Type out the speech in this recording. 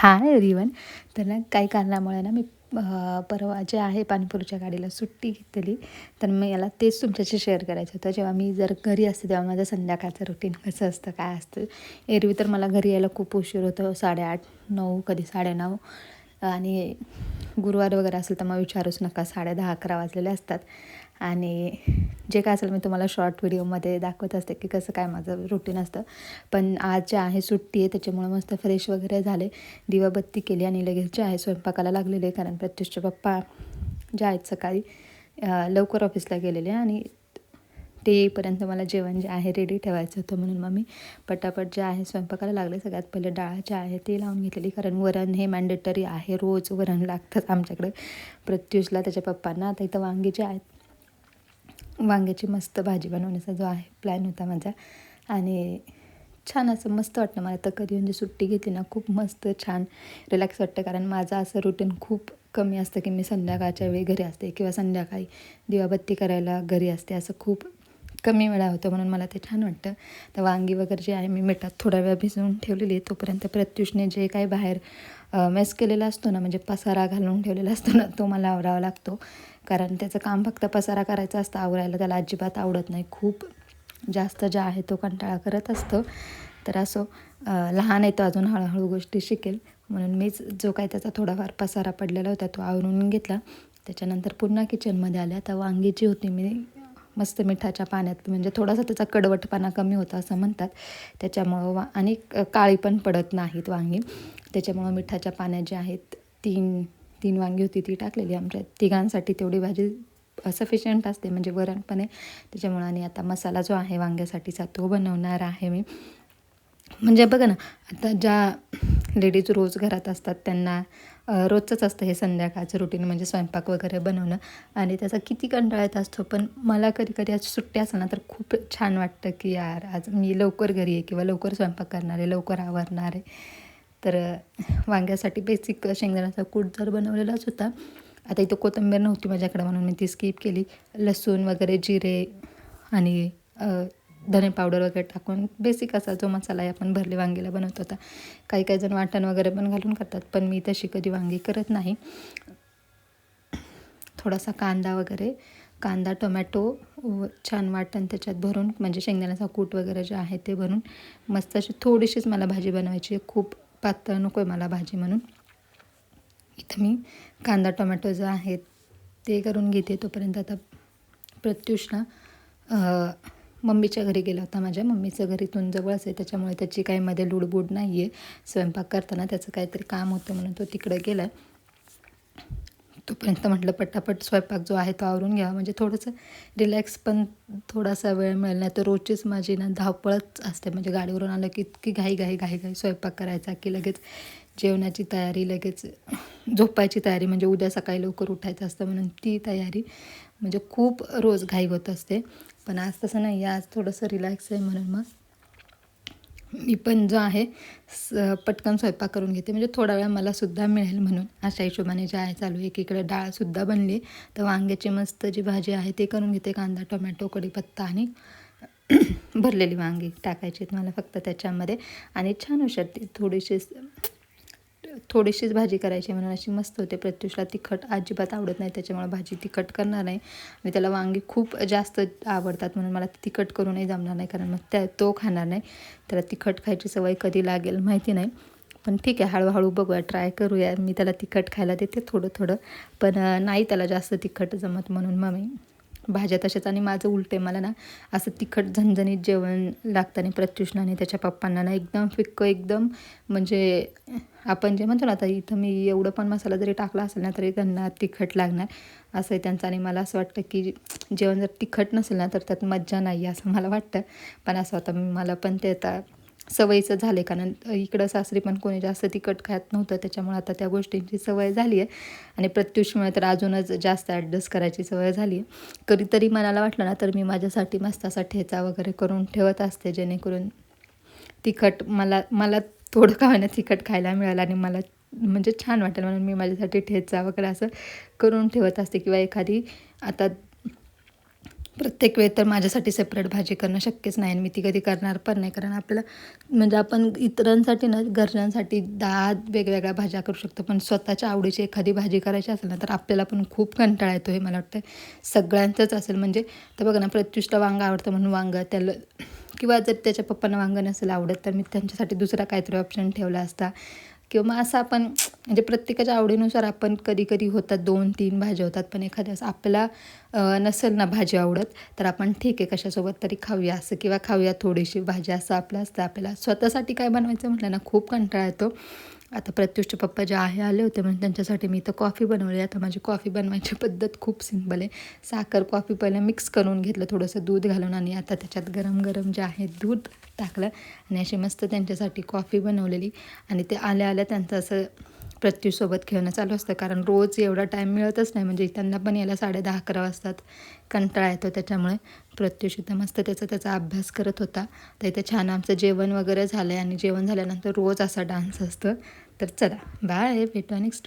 Hi everyone तर ना काही कारणामुळे ना मी परवा जे आहे पाणीपुरीच्या गाडीला सुट्टी घेतली तर मग याला तेच तुमच्याशी शेअर करायचं होतं. जेव्हा मी जर घरी असते तेव्हा माझं संध्याकाळचं रुटीन कसं असतं काय असतं. एरवी तर मला घरी यायला खूप उशीर होतं. साडेआठ नऊ कधी साडेनऊ. आणि गुरुवार वगैरे असेल तर मग विचारूच नका. साडे दहा अकरा वाजलेले असतात. आणि जे काय असेल मी तुम्हाला शॉर्ट व्हिडिओमध्ये दाखवत असते की कसं काय माझं रुटीन असतं. पण आज जे आहे सुट्टी आहे त्याच्यामुळं मस्त फ्रेश वगैरे झाले. दिवाबत्ती केली आणि लगेच जे आहे स्वयंपाकाला लागलेले कारण प्रत्युषचे पप्पा जे आहेत सकाळी लवकर ऑफिसला गेलेले आणि ते येईपर्यंत मला जेवण जे आहे रेडी ठेवायचं होतं म्हणून मग मी पटापट जे आहे स्वयंपाकाला लागले. सगळ्यात पहिले डाळ जे आहे ते लावून घेतलेली कारण वरण हे मॅन्डेटरी आहे रोज वरण लागतंच आमच्याकडे. प्रत्युषला त्याच्या पप्पांना. आता इथं वांगी जे आहेत वांग्याची मस्त भाजी बनवण्याचा जो आहे प्लॅन होता माझा. आणि छान असं मस्त वाटतं मला. तर कधी म्हणजे सुट्टी घेतली ना खूप मस्त छान रिलॅक्स वाटतं. कारण माझं असं रुटीन खूप कमी असतं की मी संध्याकाळच्या वेळी घरी असते किंवा संध्याकाळी दिवाबत्ती करायला घरी असते. असं खूप कमी वेळा होतो म्हणून मला ते छान वाटतं. तर वांगी वगैरे जे आहे मी मिठात थोडा वेळ भिजवून ठेवलेली आहे. तोपर्यंत प्रत्युषने जे काही बाहेर मेस केलेला असतो ना म्हणजे पसारा घालून ठेवलेला असतो ना तो मला आवरावा लागतो. कारण त्याचं काम फक्त पसारा करायचं असतं. आवरायला त्याला अजिबात आवडत नाही. खूप जास्त जे आहे तो कंटाळा करत असतो. तर असो लहान आहे तो अजून हळूहळू गोष्टी शिकेल. म्हणून मीच जो काय त्याचा थोडाफार पसारा पडलेला होता तो आवरून घेतला. त्याच्यानंतर पुन्हा किचनमध्ये आल्या. तर वांगी जी होती मी मस्त मिठाच्या पाण्यात म्हणजे थोडासा त्याचा कडवटपणा कमी होता असं म्हणतात. त्याच्यामुळं वा आणि काळी पण पडत नाहीत वांगी. त्याच्यामुळं मिठाच्या पाण्यात जे आहेत तीन तीन वांगी होती ती टाकलेली आमच्या तिघांसाठी. तेवढी भाजी सफिशियंट असते म्हणजे वरण पण आहे. त्याच्यामुळं आणि आता मसाला जो आहे वांग्यासाठीचा तो बनवणार आहे मी. म्हणजे बघा ना आता ज्या लेडीज रोज घरात असतात त्यांना रोजचंच असतं हे संध्याकाळचं रुटीन म्हणजे स्वयंपाक वगैरे बनवणं. आणि त्याचा किती कंटाळा येत असतो पण मला कधी कधी आज सुट्टी असं ना तर खूप छान वाटतं की यार आज मी लवकर घरी आहे किंवा लवकर स्वयंपाक करणार आहे लवकर आवरणार. आहे तर वांग्यासाठी बेसिक शेंगदाण्याचा कूट जर बनवलेलाच होता आता इथं कोथिंबीर नव्हती माझ्याकडे म्हणून मी ती स्किप केली. लसूण वगैरे जिरे आणि धने पावडर वगैरे टाकून बेसिक असा जो मसाला आहे आपण भरले वांगीला बनवत होता काही काही जण वाटण वगैरे पण घालून करतात पण मी तशी कधी वांगी करत नाही. थोडासा कांदा वगैरे कांदा टोमॅटो छान वाटण त्याच्यात भरून म्हणजे शेंगदाण्याचा कूट वगैरे जे आहे ते भरून मस्त अशी थोडीशीच मला भाजी बनवायची खूप पातळ नको आहे मला भाजी म्हणून. इथं मी कांदा टोमॅटो जो आहे ते करून घेते तोपर्यंत आता प्रत्युषला मम्मीच्या घरी गेला होता माझ्या. मम्मीचं घरी इथून जवळच आहे त्याच्यामुळे त्याची काही मध्ये लुडबुड नाही आहे स्वयंपाक करताना त्याचं काहीतरी काम होतं म्हणून तो तिकडे गेला. तोपर्यंत म्हटलं पटापट स्वयंपाक जो आहे तो आवरून घ्यावा. म्हणजे थोडंसं रिलॅक्स पण थोडासा वेळ मिळेल नाही तर रोजचीच माझी ना धावपळच असते. म्हणजे गाडीवरून आलं की इतकी घाई घाई घाई घाई स्वयंपाक करायचा की लगेच जेवणाची तयारी लगेच झोपायची तयारी म्हणजे उद्या सकाळी लवकर उठायचं असतं म्हणून ती तयारी म्हणजे खूप रोज घाई होत असते. पण आज तसं नाही आज थोडंसं रिलॅक्स आहे म्हणून मग. मी पण जो आहे स पटकन स्वयंपाक करून घेते. म्हणजे थोडा वेळ मला सुद्धा मिळेल म्हणून. अशा हिशोबाने जे आहे चालू एकीकडे डाळसुद्धा बनली. तर वांग्याची मस्त जी भाजी आहे ते करून घेते. कांदा टोमॅटो कढीपत्ता आणि भरलेली वांगी टाकायची मला फक्त त्याच्यामध्ये. आणि छान ती थोडीशी थोडीशीच भाजी करायची म्हणून अशी मस्त होते. प्रत्युषला तिखट अजिबात आवडत नाही त्याच्यामुळे भाजी तिखट करणार नाही. मी त्याला वांगी खूप जास्त आवडतात म्हणून मला तिखट करूनही जमणार नाही कारण मग त्या तो खाणार नाही. त्याला तिखट खायची सवय कधी लागेल माहिती नाही. पण ठीक आहे हळूहळू बघूया ट्राय करूया. मी त्याला तिखट खायला देते थोडं थोडं पण नाही त्याला जास्त तिखट जमत म्हणून मग मी भाज्या तशाच आणि माझं उलटे मला ना असं तिखट झणझणीत जेवण लागतं आणि प्रत्युषना त्याच्या पप्पांना ना एकदम फिक्क एकदम म्हणजे आपण जे म्हणतो ना आता इथं मी एवढं पण मसाला जरी टाकला असेल ना तरी त्यांना तिखट लागणार. असं आहे त्यांचं आणि मला असं वाटतं की जेवण जर तिखट नसेल ना तर त्यात मज्जा नाही असं मला वाटतं. पण असं आता मला पण ते आता सवयीचं झाले कारण इकडं सासरी पण कोणी जास्त तिखट खात नव्हतं. त्याच्यामुळे आता त्या गोष्टींची सवय झाली आहे आणि प्रत्युषमुळे तर अजूनच जास्त ॲडजस्ट करायची सवय झाली आहे कधीतरी मनाला वाटलं ना तर मी माझ्यासाठी मस्त असा ठेचा वगैरे करून ठेवत असते. जेणेकरून तिखट मला मला थोडं का होईना तिखट खायला मिळालं आणि मला म्हणजे छान वाटेल म्हणून मी माझ्यासाठी ठेचा वगैरे असं करून ठेवत असते. किंवा एखादी आता प्रत्येक वेळ तर माझ्यासाठी सेपरेट भाजी करणं शक्यच नाही आणि मी ती कधी करणार पण नाही. कारण आपल्याला म्हणजे आपण इतरांसाठी ना घरच्यांसाठी दहा वेगवेगळ्या भाज्या करू शकतो. पण स्वतःच्या आवडीची एखादी भाजी करायची असेल ना तर आपल्याला पण खूप कंटाळा येतो हे मला वाटतं सगळ्यांचंच असेल. म्हणजे तर बघा ना प्रत्युष्टला वांग आवडतं म्हणून वांग त्याला किंवा जर त्याच्या पप्पांना वांग नसेल आवडत तर मी त्यांच्यासाठी दुसरा काहीतरी ऑप्शन ठेवला असता. किंवा मग असं आपण म्हणजे प्रत्येकाच्या आवडीनुसार आपण कधी कधी होतात दोन तीन भाज्या होतात पण एखाद्या असं आपल्याला नसेल ना भाजी आवडत तर आपण ठीक आहे कशासोबत तरी खाऊया असं किंवा खाऊया थोडीशी भाजी असं आपलं असतं आपल्याला. स्वतःसाठी काय बनवायचं म्हटलं ना खूप कंटाळा येतो. आता प्रत्युषचे पप्पा जे आहे आले होते म्हणून त्यांच्यासाठी मी इथं कॉफी बनवली. आता माझी कॉफी बनवायची पद्धत खूप सिंपल आहे. साखर कॉफी पहिलं मिक्स करून घेतलं थोडंसं दूध घालून आणि आता त्याच्यात गरम गरम जे आहे दूध टाकलं. आणि अशी मस्त त्यांच्यासाठी कॉफी बनवलेली. आणि ते आल्या आल्या त्यांचं असं प्रत्यूसोबत खेळणं चालू असतं. कारण रोज एवढा टाईम मिळतच नाही. म्हणजे त्यांना पण यायला साडे दहा अकरा वाजतात. कंटाळा येतो त्याच्यामुळे. प्रत्युष इथं मस्त त्याचा त्याचा अभ्यास करत होता. तर इथे छान आमचं जेवण वगैरे झालं आहे आणि जेवण झाल्यानंतर रोज असा डान्स असतं. तर चला. बाय भेटू नेक्स्ट